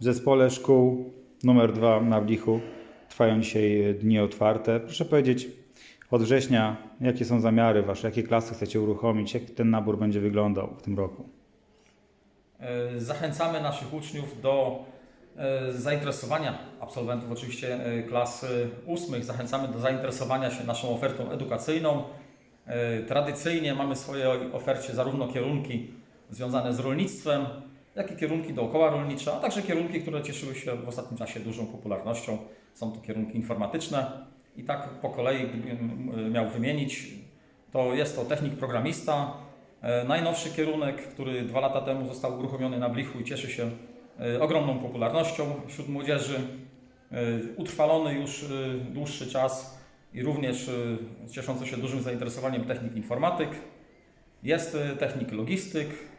W zespole szkół numer 2 na Wlichu trwają dzisiaj dni otwarte. Proszę powiedzieć, od września jakie są zamiary Wasze, jakie klasy chcecie uruchomić, jak ten nabór będzie wyglądał w tym roku? E, Zachęcamy naszych uczniów do e, zainteresowania absolwentów oczywiście e, klas e, ósmych. Zachęcamy do zainteresowania się naszą ofertą edukacyjną. Tradycyjnie mamy w swojej ofercie zarówno kierunki związane z rolnictwem, jak i kierunki dookoła rolnicze, a także kierunki, które cieszyły się w ostatnim czasie dużą popularnością. Są to kierunki informatyczne. I tak po kolei, gdybym miał wymienić, to jest to technik programista, E, Najnowszy kierunek, który dwa lata temu został uruchomiony na Blichu i cieszy się e, ogromną popularnością wśród młodzieży. E, Utrwalony już e, dłuższy czas i również e, cieszący się dużym zainteresowaniem technik informatyk. Jest e, technik logistyk, e,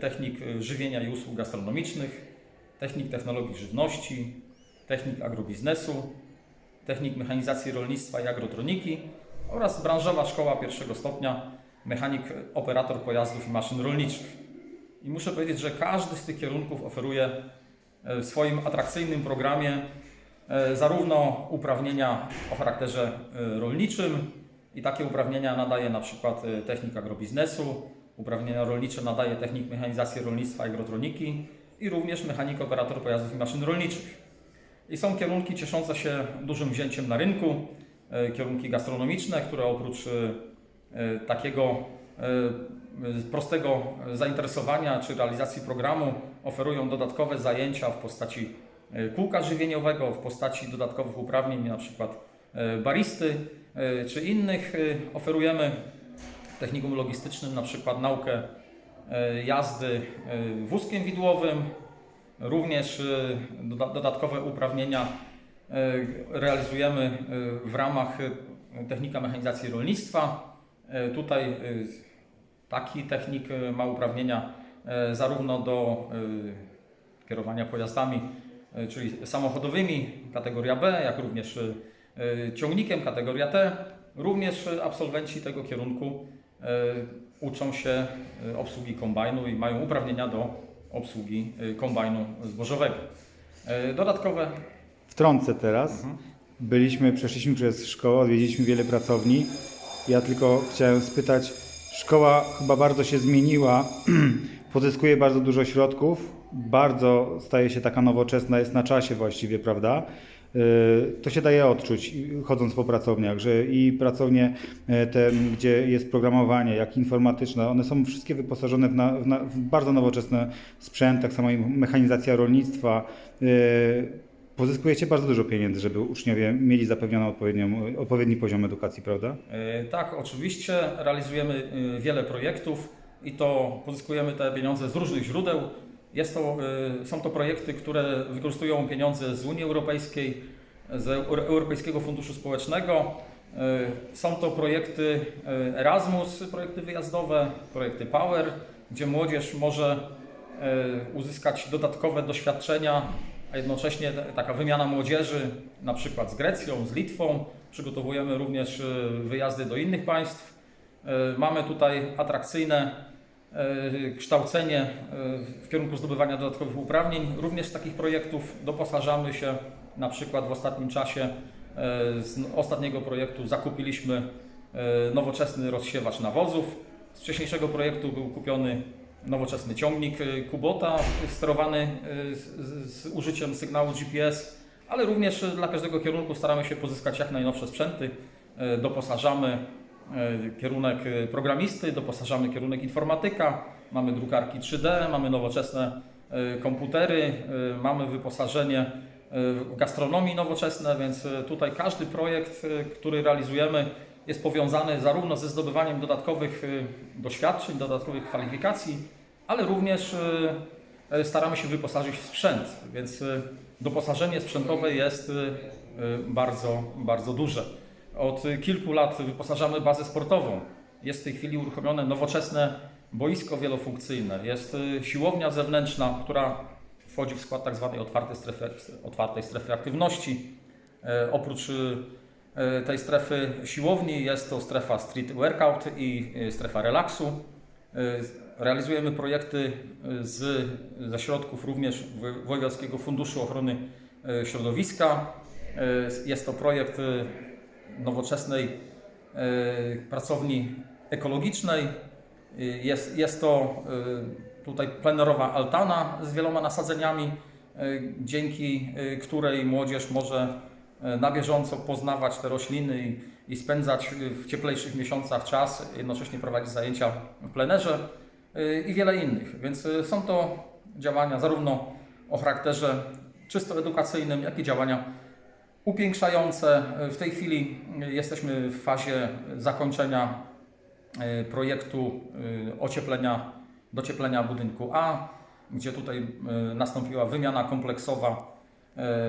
technik e, żywienia i usług gastronomicznych, technik technologii żywności, technik agrobiznesu, technik mechanizacji rolnictwa i agrotroniki oraz branżowa szkoła pierwszego stopnia mechanik, operator pojazdów i maszyn rolniczych. I muszę powiedzieć, że każdy z tych kierunków oferuje e, w swoim atrakcyjnym programie e, zarówno uprawnienia o charakterze e, rolniczym i takie uprawnienia nadaje na przykład e, technik agrobiznesu, uprawnienia rolnicze nadaje technik mechanizacji rolnictwa i agrotroniki i również mechanik operator pojazdów i maszyn rolniczych. I są kierunki cieszące się dużym wzięciem na rynku, e, kierunki gastronomiczne, które oprócz e, takiego e, prostego zainteresowania czy realizacji programu oferują dodatkowe zajęcia w postaci kółka żywieniowego, w postaci dodatkowych uprawnień, e, baristy czy innych. Oferujemy technikum logistycznym na przykład naukę e, jazdy e, wózkiem widłowym, również e, doda- dodatkowe uprawnienia realizujemy w ramach technika mechanizacji rolnictwa. Tutaj taki technik ma uprawnienia zarówno do kierowania pojazdami, czyli samochodowymi kategoria B, jak również ciągnikiem kategoria T. Również absolwenci tego kierunku uczą się e, obsługi kombajnu i mają uprawnienia do obsługi e, kombajnu zbożowego. E, Dodatkowe Wtrącę teraz. Byliśmy, przeszliśmy przez szkołę, odwiedziliśmy wiele pracowni. Ja tylko chciałem spytać, szkoła chyba bardzo się zmieniła, pozyskuje bardzo dużo środków, bardzo staje się taka nowoczesna, jest na czasie właściwie, prawda? Yy, To się daje odczuć, chodząc po pracowniach, że i pracownie e, te, gdzie jest programowanie, jak informatyczne, one są wszystkie wyposażone w, na, w, na, w bardzo nowoczesny sprzęt, tak samo i mechanizacja rolnictwa. Yy, Pozyskujecie bardzo dużo pieniędzy, żeby uczniowie mieli zapewnioną odpowiedni poziom edukacji, prawda? E, Tak, oczywiście realizujemy e, wiele projektów i to pozyskujemy te pieniądze z różnych źródeł. To, e, są to projekty, które wykorzystują pieniądze z Unii Europejskiej, z Euro- Europejskiego Funduszu Społecznego. E, Są to projekty e, Erasmus, projekty wyjazdowe, projekty Power, gdzie młodzież może uzyskać dodatkowe doświadczenia, a jednocześnie taka wymiana młodzieży, na przykład z Grecją, z Litwą. Przygotowujemy również wyjazdy do innych państw. Mamy tutaj atrakcyjne kształcenie e, w kierunku zdobywania dodatkowych uprawnień. Również z takich projektów doposażamy się. Na przykład w ostatnim czasie e, z ostatniego projektu zakupiliśmy e, nowoczesny rozsiewacz nawozów. Z wcześniejszego projektu był kupiony nowoczesny ciągnik e, Kubota sterowany e, z, użyciem sygnału GPS, ale również e, dla każdego kierunku staramy się pozyskać jak najnowsze sprzęty. E, Doposażamy e, kierunek e, programisty, doposażamy kierunek informatyka, mamy drukarki 3D, mamy nowoczesne e, komputery, e, mamy wyposażenie e, w gastronomii nowoczesne, więc e, tutaj każdy projekt, e, który realizujemy jest powiązany zarówno ze zdobywaniem dodatkowych e, doświadczeń, dodatkowych kwalifikacji, ale również e, e, staramy się wyposażyć w sprzęt, więc e, doposażenie sprzętowe jest e, e, bardzo, bardzo duże. Od kilku lat wyposażamy bazę sportową. Jest w tej chwili uruchomione nowoczesne boisko wielofunkcyjne. Jest e, siłownia zewnętrzna, która wchodzi w skład tak zwanej otwartej strefy, otwartej strefy aktywności. E, Oprócz e, tej strefy siłowni jest to strefa street workout i e, strefa relaksu. E, realizujemy projekty y, z, ze środków również Wo- Wojewódzkiego Funduszu Ochrony y, Środowiska. Y, Jest to projekt y, nowoczesnej y, pracowni ekologicznej. Y, Jest, jest to y, tutaj plenerowa altana z wieloma nasadzeniami, dzięki której młodzież może na bieżąco poznawać te rośliny i, i spędzać w cieplejszych miesiącach czas, jednocześnie prowadzić zajęcia w plenerze i wiele innych. Więc są to działania zarówno o charakterze czysto edukacyjnym, jak i działania upiększające. W tej chwili y, jesteśmy w fazie zakończenia y, projektu ocieplenia, docieplenia budynku A, gdzie tutaj nastąpiła wymiana kompleksowa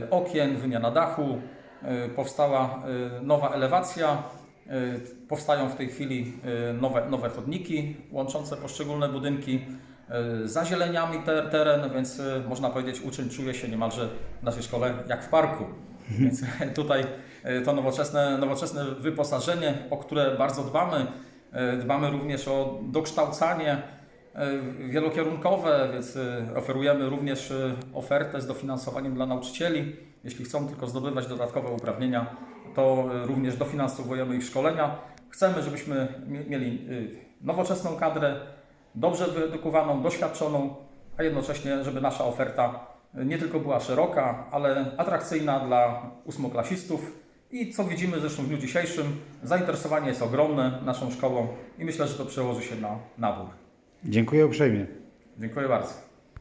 okien, wymiana dachu, powstała nowa elewacja, powstają w tej chwili nowe, nowe chodniki łączące poszczególne budynki, zazieleniami ter, teren, więc można powiedzieć uczeń czuje się niemalże w naszej szkole jak w parku. Więc tutaj y, to nowoczesne, nowoczesne wyposażenie, o które bardzo dbamy, y, dbamy również o dokształcanie wielokierunkowe, więc oferujemy również ofertę z dofinansowaniem dla nauczycieli. Jeśli chcą tylko zdobywać dodatkowe uprawnienia, to również dofinansowujemy ich szkolenia. Chcemy, żebyśmy mie- mieli nowoczesną kadrę, dobrze wyedukowaną, doświadczoną, a jednocześnie, żeby nasza oferta nie tylko była szeroka, ale atrakcyjna dla ósmoklasistów. I co widzimy zresztą w dniu dzisiejszym, zainteresowanie jest ogromne naszą szkołą i myślę, że to przełoży się na nabór. Dziękuję uprzejmie. Dziękuję bardzo.